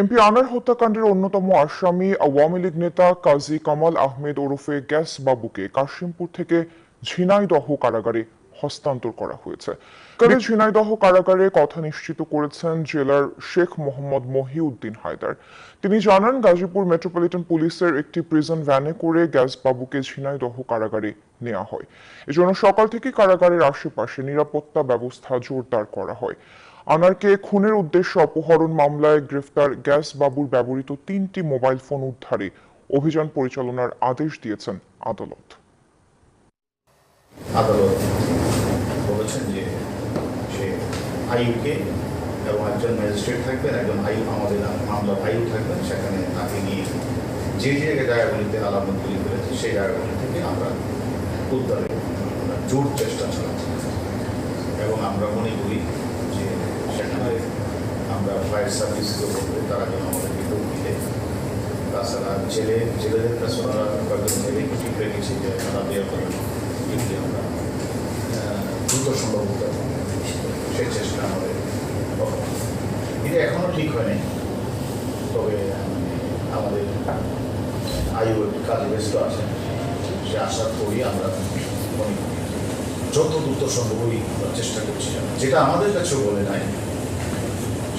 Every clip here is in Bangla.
এমপি আনার হত্যাকাণ্ডের অন্যতম আসামি আওয়ামী লীগ নেতা কাজী কামাল আহমেদ ওরফে গ্যাস বাবুকে কাশিমপুর থেকে ঝিনাইদহ কারাগারে হস্তান্তর করা হয়েছে। কালে ঝিনাইদহ কারাগারে কথা নিশ্চিত করেছেন জেলার শেখ মোহাম্মদ মহিউদ্দিন হায়দার। তিনি জানান, গাজীপুর মেট্রোপলিটন পুলিশের একটি প্রিজন ভ্যানে করে গ্যাস বাবুকে ঝিনাইদহ কারাগারে নেওয়া হয়। এজন্য সকাল থেকে কারাগারের আশেপাশে নিরাপত্তা ব্যবস্থা জোরদার করা হয়। আনারকে খুনের উদ্দেশ্যে অপহরণ মামলায় গ্রেফতার গ্যাস বাবুর ব্যবহৃত তিনটি মোবাইল ফোন উদ্ধারে অভিযান পরিচালনার আদেশ দিয়েছেন আদালত। আদালত বলেছেন যে সে আইউকে এবং একজন ম্যাজিস্ট্রেট থাকবেন, একজন আইউ আমাদের মামলার আইউ থাকবেন, সেখানে তাকে নিয়ে যে যে জায়গাগুলিতে করেছে সেই জায়গাগুলি থেকে আমরা উদ্ধারে জোর চেষ্টা চালাচ্ছি। এবং আমরা মনে করি আমরা ফায়ার সার্ভিসকে বলব তারা যেন আমাদেরকে দৌড় দিলে তাছাড়া ছেলে ছেলেদের কাছে আমরা কয়েকজন জেলে ঠিক রেখেছি যে তারা দেওয়া করেন কিন্তু আমরা দ্রুত সম্ভব হতে চেষ্টা আমাদের। এটা এখনও ঠিক হয়নি। তবে আমাদের আয়ু কাজে ব্যস্ত আছে সে আশা করি আমরা করি যত দ্রুত সম্ভবই চেষ্টা করছি যেটা আমাদের কাছেও বলে নাই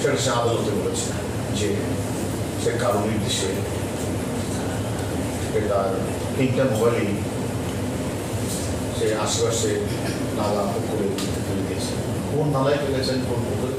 সেটা সে আদালতে বলেছে, যে সে কারও নির্দেশে তার তিনটা মোবাইলেই সে আশেপাশে নালা করে ফেলে দিয়েছে। কোন নালায় ফেলেছেন কোন